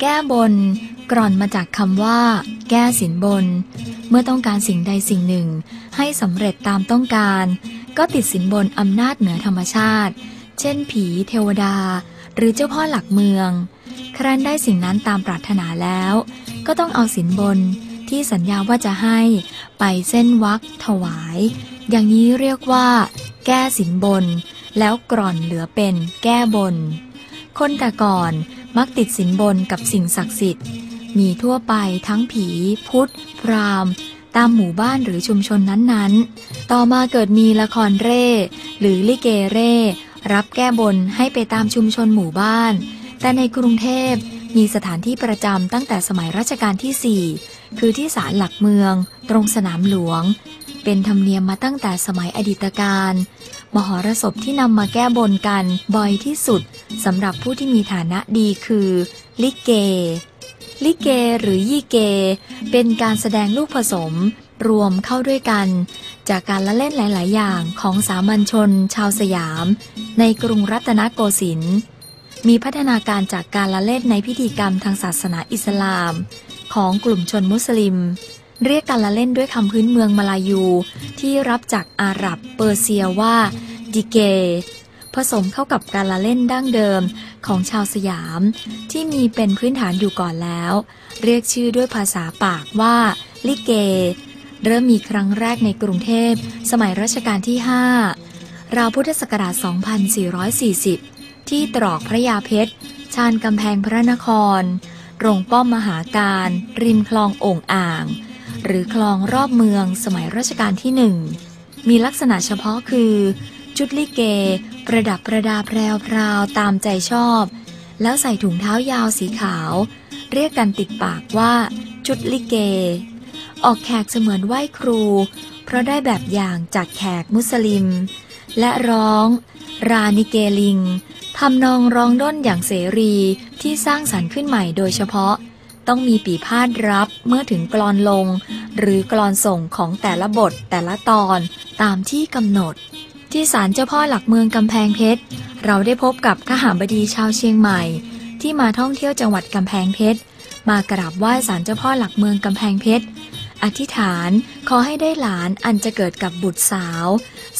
แก้บน กร่อนมาจากคำว่า แก้สินบน เมื่อต้องการสิ่งใดสิ่งหนึ่ง ให้สำเร็จตามต้องการ ก็ติดสินบนอำนาจเหนือธรรมชาติ เช่น ผีเทวดา หรือเจ้าพ่อหลักเมือง ครั้นได้สิ่งนั้นตามปรารถนาแล้ว ก็ต้องเอาสินบนที่สัญญาว่าจะให้ไปเส้นวักถวาย อย่างนี้เรียกว่า แก้สินบน แล้วกร่อนเหลือเป็น แก้บน คนแต่ก่อน มักติดสินบนกับสิ่งศักดิ์สิทธิ์ มีทั่วไปทั้งผี พุทธ พราหมณ์ ตามหมู่บ้านหรือชุมชนนั้นๆ ต่อมาเกิดมีละครเร่ หรือลิเกเร่ รับแก้บนให้ไปตามชุมชนหมู่บ้าน แต่ในกรุงเทพมีสถานที่ประจำตั้งแต่สมัยรัชกาลที่ 4 คือที่ศาลหลักเมือง ตรงสนามหลวง เป็นธรรมเนียมมาตั้งแต่สมัยอดีตการ มหรสพที่นำมาแก้บนกันบ่อยที่สุดสำหรับผู้ที่มีฐานะดีคือ ลิเก ลิเกหรือยี่เก เป็นการแสดงลูกผสม รวมเข้าด้วยกัน จากการละเล่นหลาย ๆ อย่างของสามัญชน ชาวสยาม ในกรุงรัตนโกสินทร์มีพัฒนาการจากการละเล่นในพิธีกรรมทางศาสนาอิสลาม ของกลุ่มชนมุสลิม เรียกการละเล่นด้วยคำพื้นเมืองมาลายู ที่รับจากอาหรับเปอร์เซียว่าดิเก ผสมเข้ากับการละเล่นดั้งเดิมของชาวสยาม ที่มีเป็นพื้นฐานอยู่ก่อนแล้ว เรียกชื่อด้วยภาษาปากว่า ลิเก เริ่มมีครั้งแรกในกรุงเทพ สมัยรัชกาลที่ 5 ราวพุทธศักราช 2440 ที่ตรอกพระยาเพชร ชานกำแพงพระนคร โรงป้อมมหาการ ริมคลองโอ่งอ่าง หรือคลองรอบเมืองสมัยรัชกาลที่หนึ่ง มีลักษณะเฉพาะคือ จุดลิเก ประดับประดาแพรวพราวตามใจชอบ แล้วใส่ถุงเท้ายาวสีขาว เรียกกันติดปากว่า จุดลิเก ออกแขกเสมือนไหว้ครู เพราะได้แบบอย่างจากแขกมุสลิม และร้อง รานิเกลิงทำนองร้องด้นอย่างเสรีที่สร้างสรรค์ขึ้นใหม่โดยเฉพาะ ต้องมีปีพาดรับเมื่อถึงกลอนลง หรือกลอนส่งของแต่ละบทแต่ละตอนตามที่กำหนด ที่ศาลเจ้าพ่อหลักเมืองกำแพงเพชร เราได้พบกับขหามบดีชาวเชียงใหม่ ที่มาท่องเที่ยวจังหวัดกำแพงเพชร มากราบไหว้ศาลเจ้าพ่อหลักเมืองกำแพงเพชรอธิษฐานขอให้ได้หลานอันจะเกิดกับบุตรสาว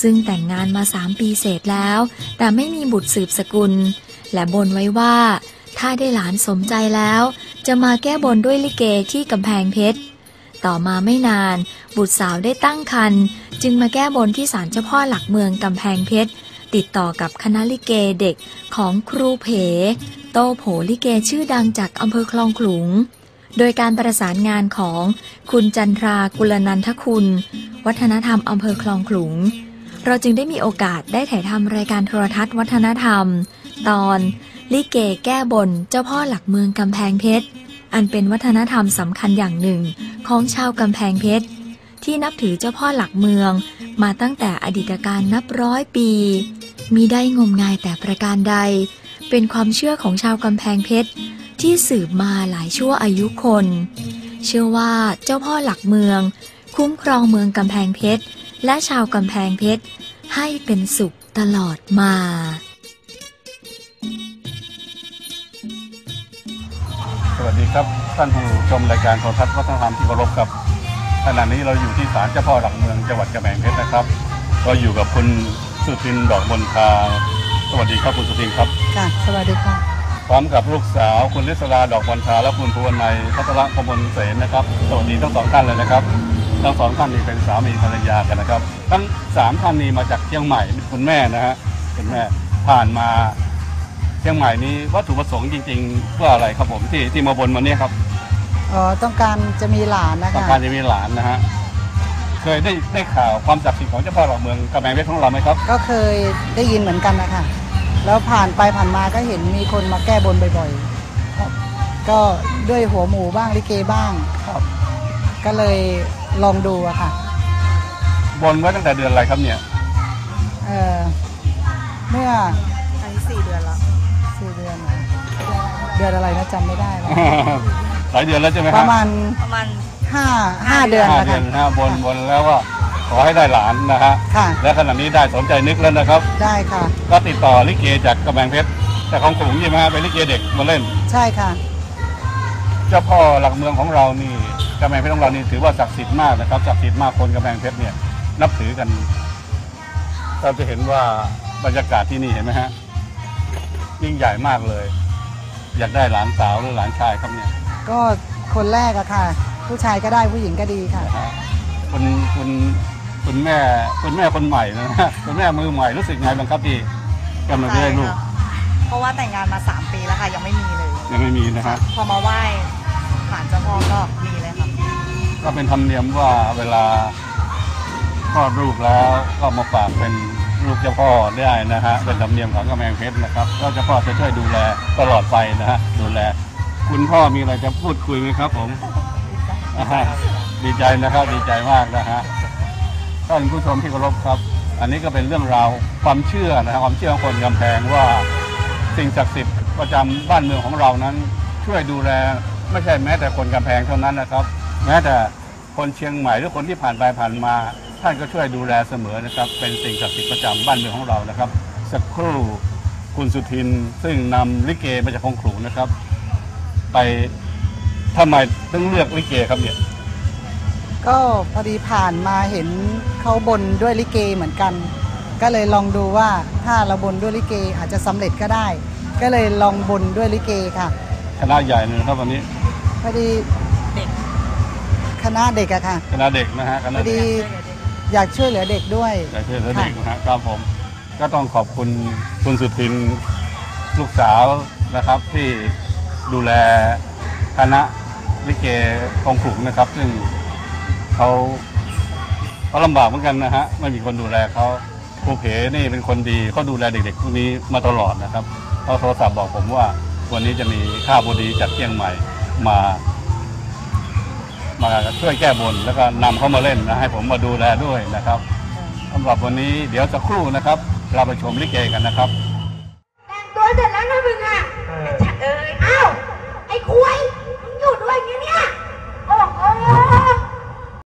ซึ่งแต่งงานมาสามปีเศษแล้ว แต่ไม่มีบุตรสืบสกุล และบนไว้ว่า ถ้าได้หลานสมใจแล้ว จะมาแก้บนด้วยลิเกที่กำแพงเพชร ต่อมาไม่นาน บุตรสาวได้ตั้งครรภ์จึงมาแก้บนที่ศาลเจ้าพ่อหลักเมืองกำแพงเพชร ติดต่อกับคณะลิเกเด็กของครูเพ โตโผลิเกชื่อดังจากอำเภอคลองขลุง โดยการประสานงานของคุณจันทรากุลนันทคุณ วัฒนธรรมอำเภอคลองขลุง เราจึงได้มีโอกาสได้ถ่ายทำรายการโทรทัศน์วัฒนธรรม ตอน ลิเกแก้บนเจ้าพ่อหลักเมืองกำแพงเพชร อันเป็นวัฒนธรรมสำคัญอย่างหนึ่งของชาวกำแพงเพชร ที่นับถือเจ้าพ่อหลักเมือง มาตั้งแต่อดีตการนับร้อยปีมีได้งมงายแต่ประการใด เป็นความเชื่อของชาวกำแพงเพชร ที่สืบมาหลายชั่วอายุคน เชื่อว่าเจ้าพ่อหลักเมือง คุ้มครองเมืองกำแพงเพชร และชาวกำแพงเพชร ให้เป็นสุขตลอดมา วัสดีครับ ท่านผู้ชมรายการโทรทัศน์วัฒนธรรมที่เคารพครับขณะนี้เราอยู่ที่ศาลเจ้าพ่อหลักเมืองจังหวัดกำแพงเพชรนะครับเราอยู่กับคุณสุทินดอกมนทาสวัสดีครับคุณสุทินครับค่ะสวัสดีค่ะพร้อมกับลูกสาวคุณลิศราดอกมนทาและคุณภูวนัยพัทรพมลเสนนะครับสวัสดีทั้งสองท่านเลยนะครับทั้งสองท่านนี้เป็นสามีภรรยากันนะครับ ทั้งสามท่านนี้มาจากเชียงใหม่คุณแม่นะฮะคุณแม่ผ่านมาเชียงใหม่นี้วัตถุประสงค์จริงๆเพื่ออะไรครับผมที่ที่มาบนวันนี้ครับอ๋อต้องการจะมีหลานนะต้องคะการจะมีหลานนะฮะเคยได้ได้ข่าวความศักดิ์สิทธิ์ของเจ้าพ่อหลักเมืองกำแพงเพชรของเราไหมครับ ก็เคยได้ยินเหมือนกันนะคะแล้วผ่านไปผ่านมาก็เห็นมีคนมาแก้บนบ่อยๆก็ด้วยหัวหมูบ้างลิเกบ้าง ครับ ก็เลยลองดูอะค่ะบนไว้ตั้งแต่เดือนอะไรครับเนี่ย เออเมื่อ เดือนอะไรนะจำไม่ได้แล้วหลายเดือนแล้วใช่ไหมปฮะระมาณประมาณ ห้าห้าเดือนห้านะเดือคะนนะฮะบนบนแล้วว่าขอให้ได้หลานนะฮะค่ะ และขณะนี้ได้สมใจนึกแล้วนะครับ ได้ค่ะ ก็ติดต่อลิเกจากกำแพงเพชรแต่ของขลุงใช่ไหมฮะเป็นลิเกเด็กมาเล่น ใช่ค่ะ เจ้าพ่อหลักเมืองของเรานี่กำแพงเพชรของเรานี่ถือว่าศักดิ์สิทธิ์มากนะครับศักดิ์สิทธิ์มากคนกำแพงเพชรเนี่ยนับถือกันเราจะเห็นว่าบรรยากาศที่นี่เห็นไหมฮะยิ่งใหญ่มากเลย อยากได้หลานสาวหรือหลานชายครับเนี่ยก็คนแรกอะค่ะ ผู้ชายก็ได้ผู้หญิงก็ดีค่ะ นะฮะคุณคุณคุณแม่คุณแม่คนใหม่นะฮะคุณแม่มือใหม่รู้สึกไงบ้างครับที่กำลังจะได้ลูกใช่ค่ะเพราะว่าแต่งงานมา 3 ปีแล้วค่ะ ยังไม่มีเลย ยังไม่มีนะฮะ พอมาไหว้ศาลเจ้าพ่อก็มีเลยค่ะ ก็เป็นธรรมเนียมว่าเวลา คลอดลูกแล้วก็มาฝากเป็นลูกเจ้าพ่อได้นะฮะเป็นธรรมเนียมของกำแพงเพชรนะครับก็เจ้าพ่อจะช่วยดูแลตลอดไปนะฮะดูแล คุณพ่อมีอะไรจะพูดคุยไหมครับ ผมดีใจนะครับดีใจมากนะฮะท่านผู้ชมที่เคารพครับ อันนี้ก็เป็นเรื่องราวความเชื่อนะครับความเชื่อของคนกำแพงว่าสิ่งศักดิ์สิทธิ์ประจำบ้านเมืองของเรานั้น ช่วยดูแลไม่ใช่แม้แต่คนกำแพงเท่านั้นนะครับ แม้แต่คนเชียงใหม่หรือคนที่ผ่านไปผ่านมา ท่านก็ช่วยดูแลเสมอนะครับ เป็นสิ่งศักดิ์สิทธิ์ประจำบ้านเมืองของเรานะครับ สักครู่คุณสุทินซึ่งนำลิเกมาจากคงขลุงนะครับ ไปทำไมต้องเลือกลิเกครับเนี่ยก็พอดีผ่านมาเห็นเขาบนด้วยลิเกเหมือนกัน ก็เลยลองดูว่าถ้าเราบนด้วยลิเกอาจจะสำเร็จก็ได้ ก็เลยลองบนด้วยลิเกค่ะ คณะใหญ่เลยนะครับวันนี้พอดีเด็กคณะเด็กอะค่ะคณะเด็กนะฮะคพณะอเด็ดีก อยากช่วยเหลือเด็กด้วย อยากช่วยเหลือเด็กนะฮะครับผม ก็ต้องขอบคุณคุณสุทินลูกสาวนะครับ ที่ดูแลคณะลิเกคงขลุงนะครับ ซึ่งเขาเขาลำบากเหมือนกันนะฮะไม่มีคนดูแลเขาครูเพนี่เป็นคนดีเขาดูแลเด็กๆพวกนี้มาตลอดนะครับเขาโทรศัพท์บอกผมว่า วันนี้จะมีข้าวบดีจากเชียงใหม่มา มาช่วยแก้บนแล้วก็นำเขามาเล่นนะให้ผมมาดูแลด้วยนะครับสำหรับวันนี้เดี๋ยวสักครู่นะครับ เราไปชมลิเกกันนะครับ แต่งตัวเสร็จแล้วนะมึงอะไอ้จัดเอ้ยอ้าว ไอ้คุย